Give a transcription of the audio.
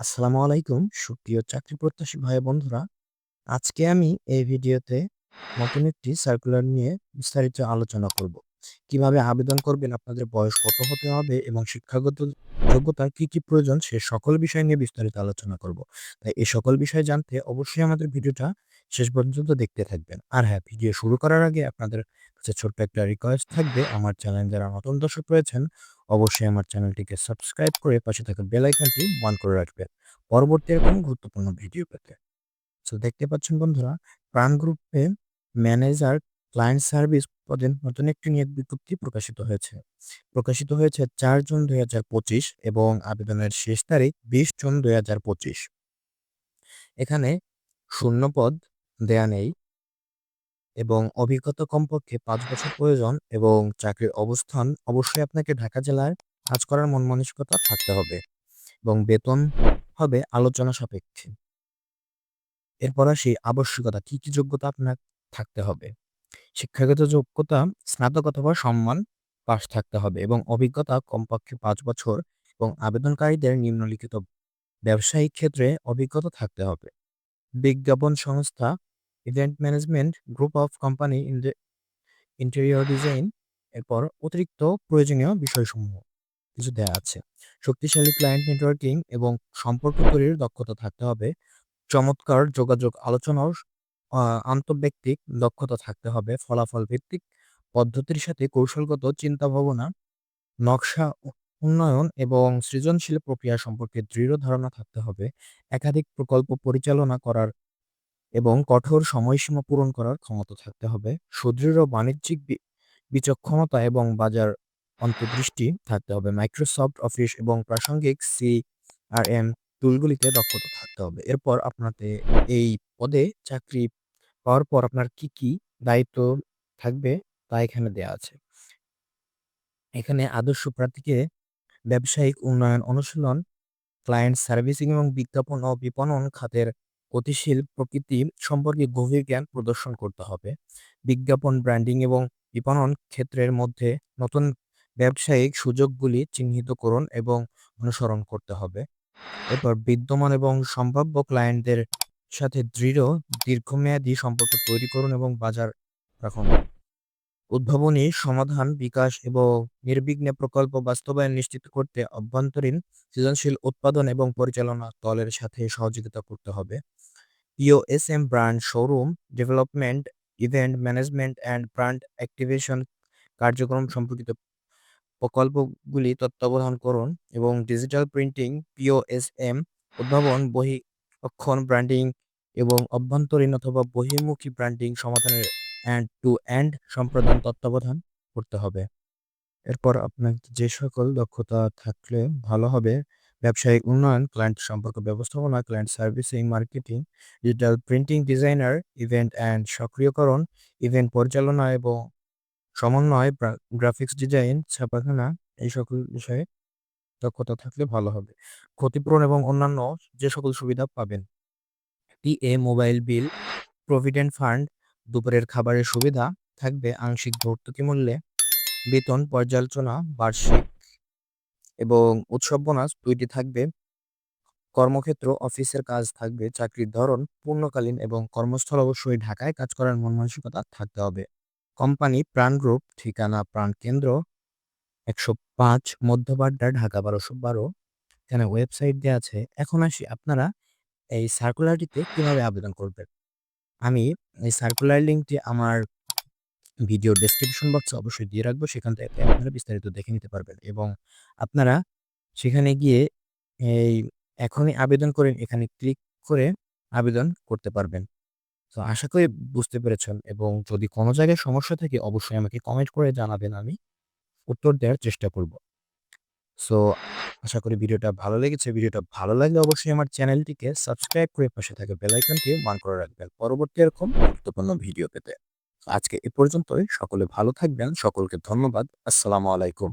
আসসালামু আলাইকুম। সুপ্রিয় চাকরি প্রত্যাশী ভাই বন্ধুরা আজকে আমি এই ভিডিওতে নতুন একটি সার্কুলার নিয়ে বিস্তারিত আলোচনা করব। কীভাবে আবেদন করবেন, আপনাদের বয়স কত হতে হবে এবং শিক্ষাগত যোগ্যতা কি কি প্রয়োজন, সে সকল বিষয় নিয়ে বিস্তারিত আলোচনা করব। তাই এই সকল বিষয় জানতে অবশ্যই আমাদের ভিডিওটা শেষ পর্যন্ত দেখতে থাকবেন। আর হ্যাঁ ভিডিও শুরু করার আগে আপনাদের কাছে ছোট্ট একটা রিকোয়েস্ট থাকবে। আমার চ্যানেল যারা নতুন দর্শক রয়েছেন, অবশ্যই আমার চ্যানেলটিকে সাবস্ক্রাইব করে পাশে থাকা বেল আইকনটি অন করে রাখবেন। পরবর্তী এরকম গুরুত্বপূর্ণ ভিডিও পেতে। তো দেখতে পাচ্ছেন বন্ধুরা, প্রাণ গ্রুপে ম্যানেজার ক্লায়েন্ট সার্ভিস পদে নতুন একটি নিয়োগ বিজ্ঞপ্তি প্রকাশিত হয়েছে। প্রকাশিত হয়েছে চার জুন দুই হাজার পঁচিশ এবং আবেদনের শেষ তারিখ বিশ জুন দুই হাজার পঁচিশ। এখানে শূন্য পদ দেয়া নেই এবং অভিজ্ঞতা কমপক্ষে পাঁচ বছর প্রয়োজন এবং চাকরির অবস্থান অবশ্যই আপনাকে ঢাকা জেলায় কাজ করার মন মানসিকতা থাকতে হবে এবং বেতন হবে আলোচনা সাপেক্ষে। এরপর আসি আবশ্যকতা, কি কি যোগ্যতা আপনার থাকতে হবে। শিক্ষাগত যোগ্যতা স্নাতক অথবা সম্মান পাশ থাকতে হবে এবং অভিজ্ঞতা কমপক্ষে পাঁচ বছর এবং আবেদনকারীদের নিম্নলিখিত ব্যবসায়িক ক্ষেত্রে অভিজ্ঞতা থাকতে হবে। বিজ্ঞাপন সংস্থা, event management, group of company in interior design এরপর অতিরিক্ত প্রয়োজনীয় বিষয়সমূহ কিছু দেয়া আছে। শক্তিশালী ক্লায়েন্ট নেটওয়ার্কিং এবং সম্পর্ক তৈরির দক্ষতা থাকতে হবে। চমৎকার যোগাযোগ আলোচনার আন্তঃব্যক্তিক দক্ষতা থাকতে হবে ফলাফল ভিত্তিক পদ্ধতির সাথে কৌশলগত চিন্তা ভাবনা নকশা উন্নয়ন এবং সৃজনশীল প্রক্রিয়া সম্পর্কে দৃঢ় ধারণা থাকতে হবে। একাধিক প্রকল্প পরিচালনা করার এবং কঠোর সময়সীমা পূরণ করার ক্ষমতা থাকতে হবে। সুদৃঢ় বাণিজ্যিক বিচক্ষণতা এবং বাজার অন্তর্দৃষ্টি থাকতে হবে। মাইক্রোসফট অফিস এবং প্রাসঙ্গিক সি আর এম টুলগুলিতে দক্ষতা থাকতে হবে। এরপর আপনাদের এই পদে চাকরি পাওয়ার পর আপনার কি কি দায়িত্ব থাকবে তা এখানে দেয়া আছে। এখানে আদর্শ প্রার্থীকে ব্যবসায়িক উন্নয়ন অনুশীলন ক্লায়েন্ট সার্ভিসিং এবং বিজ্ঞাপন ও বিপণন খাতের গতিশীল প্রকৃতি সম্পর্কে গভীর জ্ঞান প্রদর্শন করতে হবে। বিজ্ঞাপন ব্র্যান্ডিং এবং বিপণন ক্ষেত্রের মধ্যে নতুন ব্যবসায়িক সুযোগগুলি চিহ্নিত করুন এবং অনুসরণ করতে হবে। এরপর বিদ্যমান এবং সম্ভাব্য ক্লায়েন্টদের সাথে দৃঢ়, দীর্ঘমেয়াদী সম্পর্ক তৈরি করুন এবং বাজার রাখুন। উদ্ভাবনী সমাধান, বিকাশ এবং নির্বিঘ্নে প্রকল্প বাস্তবায়ন নিশ্চিত করতে অভ্যন্তরীণ সৃজনশীল উৎপাদন এবং পরিচালনা দলের সাথে সহযোগিতা করতে হবে। EOSM brand showroom, development, event management and brand activation কার্যক্রম সম্পর্কিত প্রকল্পগুলি তত্ত্বাবধান করুন এবং ডিজিটাল প্রিন্টিং, পিওএসএম, উদ্ভাবন, বহি অক্ষণ ব্র্যান্ডিং এবং অভ্যন্তরীণ অথবা বহির্মুখী ব্র্যান্ডিং সমাধানের অ্যান্ড টু অ্যান্ড সম্প্রদান তত্ত্বাবধান করতে হবে। এরপর আপনার যে সকল দক্ষতা থাকলে ভালো হবে, ব্যবসায়িক উন্নয়ন ক্লায়েন্ট সম্পর্ক ব্যবস্থাপনা client servicing marketing digital printing designer event and সক্রিয়করণ event পরিচালনা এবং সমন্বয় গ্রাফিক্স ডিজাইন ছাপাখানা, এই সকল বিষয়ে দক্ষতা থাকলে ভালো হবে। ক্ষতিপূরণ এবং অন্যান্য যে সকল সুবিধা পাবেন। TA mobile bill provident fund দুপুরের খাবারের সুবিধা থাকবে, আংশিক ভর্তুকি মূল্যে, বেতন পর্যালোচনা, বার্ষিক এবং উৎসব বোনাস দুইটি থাকবে। কর্মক্ষেত্র, অফিসের কাজ থাকবে, চাকরির ধরন পূর্ণকালীন এবং কর্মস্থল অবশ্যই ঢাকায় কাজ করার মন মানসিকতা থাকতে হবে। কোম্পানি প্রাণ গ্রুপ, ঠিকানা প্রাণ কেন্দ্র একশো পাঁচ মধ্যবাড্ডা ঢাকা বারোশো বারো এখানে ওয়েবসাইট দেওয়া আছে। এখন আসি আপনারা এই সার্কুলারটিতে কীভাবে আবেদন করবেন। আমি এই সার্কুলার লিঙ্কটি আমার ভিডিও ডেসক্রিপশন বক্সে অবশ্যই দিয়ে রাখব, সেখান থেকে আপনারা বিস্তারিত দেখে নিতে পারবেন এবং আপনারা সেখানে গিয়ে এই এখনই আবেদন করেন এখানে ক্লিক করে আবেদন করতে পারবেন। তো আশা করি বুঝতে পেরেছেন এবং যদি কোনো জায়গায় সমস্যা থাকে অবশ্যই আমাকে কমেন্ট করে জানাবেন। আমি উত্তর দেওয়ার চেষ্টা করব। সো আশা করি ভিডিওটা ভালো লেগেছে। ভিডিওটা ভালো লাগলে অবশ্যই আমার চ্যানেলটিকে সাবস্ক্রাইব করে পাশে থাকা বেলাইকনটি মান করে রাখবেন পরবর্তী এরকম গুরুত্বপূর্ণ ভিডিও পেতে। আজকে এ পর্যন্তই। সকলে ভালো থাকবেন। সকলকে ধন্যবাদ। আসসালামু আলাইকুম।